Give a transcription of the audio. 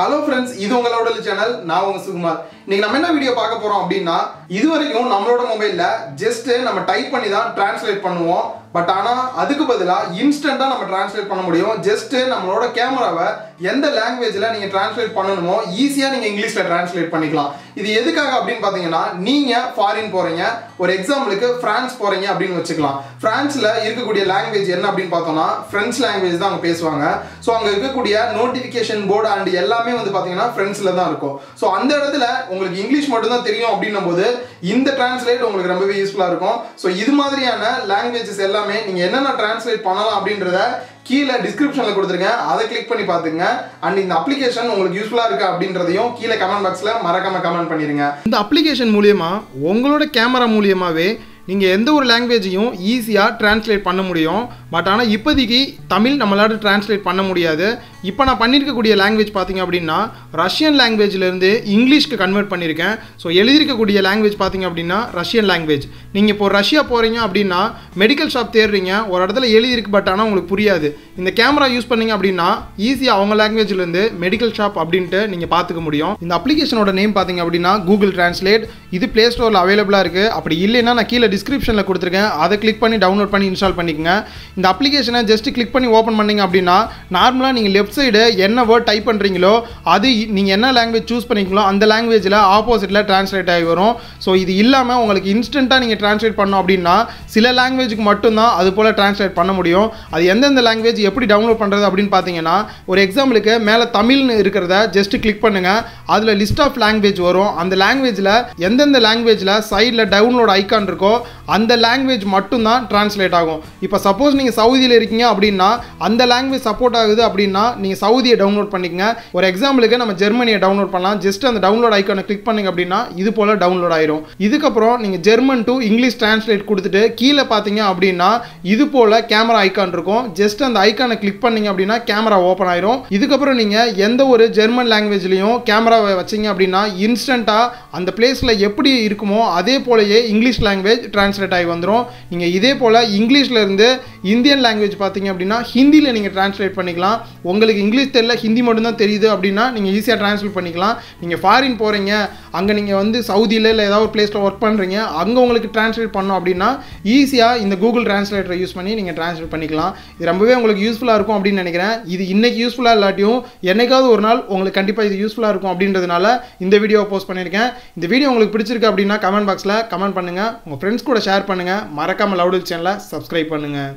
Hello friends இது உங்களோட channel நான் உங்க சுகுமார். இன்னைக்கு நம்ம என்ன வீடியோ பார்க்க போறோம் அப்படின்னா இது வரைக்கும் நம்மளோட மொபைல்ல ஜஸ்ட் நம்ம டைப் பண்ணி தான் டிரான்ஸ்லேட் பண்ணுவோம். பட் ஆனா அதுக்கு பதிலாக இன்ஸ்டன்டா நம்ம டிரான்ஸ்லேட் பண்ண முடியும். ஜஸ்ட் நம்மளோட கேமராவை எந்த லாங்குவேஜ்ல நீங்க டிரான்ஸ்லேட் பண்ணணுமோ ஈஸியா நீங்க இங்கிலீஷ்ல டிரான்ஸ்லேட் பண்ணிக்கலாம். இது எதுக்காக அப்படின்னு பாத்தீங்கன்னா நீங்க ஃபாரின் போறீங்க. ஒரு எக்ஸாம்பிளுக்கு பிரான்ஸ் போறீங்க அப்படின்னு வச்சுக்கலாம். பிரான்ஸ்ல இருக்கக்கூடிய லாங்குவேஜ் என்ன அப்படின்னு பார்த்தோம்னா பிரெஞ்சு லாங்குவேஜ் தான் அவங்க பேசுவாங்க. ஸோ அங்க இருக்கக்கூடிய நோட்டிபிகேஷன் போர்டு அண்ட் எல்லாமே வந்து பார்த்தீங்கன்னா ஃப்ரெண்ட்ஸில் தான் இருக்கும். ஸோ அந்த இடத்துல உங்களுக்கு இங்கிலீஷ் மட்டும் தான் தெரியும் அப்படின்னும் போது இந்த டிரான்ஸ்லேட் உங்களுக்கு ரொம்பவே யூஸ்ஃபுல்லாக இருக்கும். ஸோ இது மாதிரியான லாங்குவேஜஸ் எல்லாமே நீங்கள் என்னென்ன டிரான்ஸ்லேட் பண்ணலாம் அப்படின்றத கீழே டிஸ்கிரிப்ஷனில் கொடுத்துருக்கேன் அதை கிளிக் பண்ணி பார்த்துங்க அண்ட் இந்த அப்ளிகேஷன் உங்களுக்கு யூஸ்ஃபுல்லாக இருக்கு அப்படின்றதையும் கீழே கமெண்ட் பாக்ஸில் மறக்காம கமெண்ட் பண்ணிடுங்க இந்த அப்ளிகேஷன் மூலியமா உங்களோட கேமரா மூலியமாகவே நீங்கள் எந்த ஒரு லாங்குவேஜையும் ஈஸியாக டிரான்ஸ்லேட் பண்ண முடியும். பட் ஆனால் இப்போதைக்கு தமிழ் நம்மளால் டிரான்ஸ்லேட் பண்ண முடியாது. இப்போ நான் பண்ணியிருக்கக்கூடிய லாங்குவேஜ் பார்த்தீங்க அப்படின்னா ரஷ்யன் லாங்குவேஜ்லேருந்து இங்கிலீஷ்க்கு கன்வெர்ட் பண்ணியிருக்கேன் ஸோ எழுதியிருக்கக்கூடிய லாங்குவேஜ் பார்த்தீங்க அப்படின்னா ரஷ்யன் லாங்குவேஜ் நீங்கள் இப்போ ரஷ்யா போகிறீங்க அப்படின்னா மெடிக்கல் ஷாப் தேடுறீங்க ஒரு இடத்துல எழுதியிருக்கு பட் ஆனால் உங்களுக்கு புரியாது. இந்த கேமரா யூஸ் பண்ணீங்க அப்படின்னா ஈஸியாக அவங்க லாங்குவேஜ்லேருந்து மெடிக்கல் ஷாப் அப்படின்ட்டு நீங்கள் பார்த்துக்க முடியும். இந்த அப்ளிகேஷனோட நேம் பார்த்தீங்க அப்படின்னா கூகுள் டிரான்ஸ்லேட் இது ப்ளே ஸ்டோரில் அவைலபிளாக இருக்குது அப்படி இல்லைன்னா நான் கீழே டிஸ்கிரிப்ஷனில் கொடுத்துருக்கேன். அதை கிளிக் பண்ணி டவுன்லோட் பண்ணி இன்ஸ்டால் பண்ணிக்கங்க. இந்த அப்ளிகேஷனை ஜஸ்ட் கிளிக் பண்ணி ஓப்பன் பண்ணீங்க அப்படின்னா நார்மலாக நீங்கள் லெஃப்ட் சைடு என்ன வேர்ட் டைப் பண்ணுறீங்களோ அது நீங்கள் என்ன லாங்குவேஜ் சூஸ் பண்ணிங்களோ அந்த லாங்குவேஜில் ஆப்போசிட்டில் டிரான்ஸ்லேட் ஆகி வரும். ஸோ இது இல்லாமல் உங்களுக்கு இன்ஸ்டண்ட்டாக நீங்கள் ட்ரான்ஸ்லேட் பண்ணோம் அப்படின்னா சில லாங்குவேஜுக்கு மட்டும்தான் அது போல் ட்ரான்ஸ்லேட் பண்ண முடியும். அது எந்தெந்த லாங்குவேஜ் எப்படி டவுன்லோட் பண்ணுறது அப்படின்னு பார்த்தீங்கன்னா ஒரு எக்ஸாம்பிளுக்கு மேலே தமிழ்னு இருக்கிறத ஜஸ்ட் கிளிக் பண்ணுங்கள் அதில் லிஸ்ட் ஆஃப் லாங்குவேஜ் வரும். அந்த லாங்குவேஜில் எந்தெந்த லாங்குவேஜில் சைடில் டவுன்லோட் ஐக்கான் இருக்கோ அந்த லாங்குவேஜ் மட்டும்தான் ட்ரான்ஸ்லேட் ஆகும். இப்போ சப்போஸ் நீங்கள் சவுதியில் இருக்கீங்க அப்படின்னா அந்த லாங்குவேஜ் சப்போர்ட் ஆகுது அப்படின்னா நீங்கள் சவுதியை டவுன்லோட் பண்ணிக்கங்க. ஒரு எக்ஸாம்பிளுக்கு நம்ம ஜெர்மனியை டவுன்லோட் பண்ணலாம். ஜஸ்ட் அந்த டவுன்லோட் ஐக்கானை கிளிக் பண்ணுங்க அப்படின்னா இது போல் டவுன்லோட் ஆயிரும். இதுக்கப்புறம் நீங்கள் ஜெர்மன் டு இங்கிலீஷ் டிரான்ஸ்லேட் கொடுத்துட்டு கீழே பார்த்தீங்க அப்படின்னா இது போல் கேமரா ஐக்கான் இருக்கும். ஜஸ்ட் அந்த ஐக்கானை கிளிக் பண்ணீங்க அப்படின்னா கேமரா ஓப்பன் ஆயிரும். இதுக்கப்புறம் நீங்கள் எந்த ஒரு ஜெர்மன் லாங்குவேஜ்லையும் கேமராவை வச்சீங்க அப்படின்னா இன்ஸ்டண்ட்டாக அந்த பிளேஸில் எப்படி இருக்குமோ அதே போலயே இங்கிலீஷ் லாங்குவேஜ் டிரான்ஸ்லேட் ஆகி வந்துடும் நீங்கள் இதே போல் இங்கிலீஷில் இருந்து இந்தியன் லாங்குவேஜ் பார்த்தீங்க அப்படின்னா ஹிந்தியில் நீங்கள் ட்ரான்ஸ்லேட் பண்ணிக்கலாம். உங்களுக்கு இங்கிலீஷ் தெரியல ஹிந்தி மட்டும்தான் தெரியுது அப்படின்னா நீங்கள் ஈஸியாக ட்ரான்ஸ்லேட் பண்ணிக்கலாம். நீங்கள் ஃபாரின் போகிறீங்க அங்கே நீங்கள் வந்து சவுதியில் இல்லை ஏதாவது ஒரு பிளேஸில் ஒர்க் பண்ணுறீங்க அங்கே உங்களுக்கு ட்ரான்ஸ்லேட் பண்ணோம் அப்படின்னா ஈஸியாக இந்த கூகுள் டிரான்ஸ்லேட்டரை யூஸ் பண்ணி நீங்கள் ட்ரான்ஸ்லேட் பண்ணிக்கலாம். இது ரொம்பவே உங்களுக்கு யூஸ்ஃபுல்லாக இருக்கும் அப்படின்னு நினைக்கிறேன். இது இன்றைக்கி யூஸ்ஃபுல்லாக இல்லாட்டியும் என்றைக்காவது ஒரு நாள் உங்களுக்கு கண்டிப்பாக இது யூஸ்ஃபுல்லாக இருக்கும் அப்படின்றதுனால இந்த வீடியோவை போஸ்ட் பண்ணியிருக்கேன். இந்த வீடியோ உங்களுக்கு பிடிச்சிருக்கு அப்படின்னா கமெண்ட் பாக்ஸில் கமெண்ட் பண்ணுங்கள் உங்கள் ஃப்ரெண்ட்ஸ் கூட ஷேர் பண்ணுங்கள் மறக்காமல் லவுடல் சேனலை சப்ஸ்கிரைப் பண்ணுங்கள்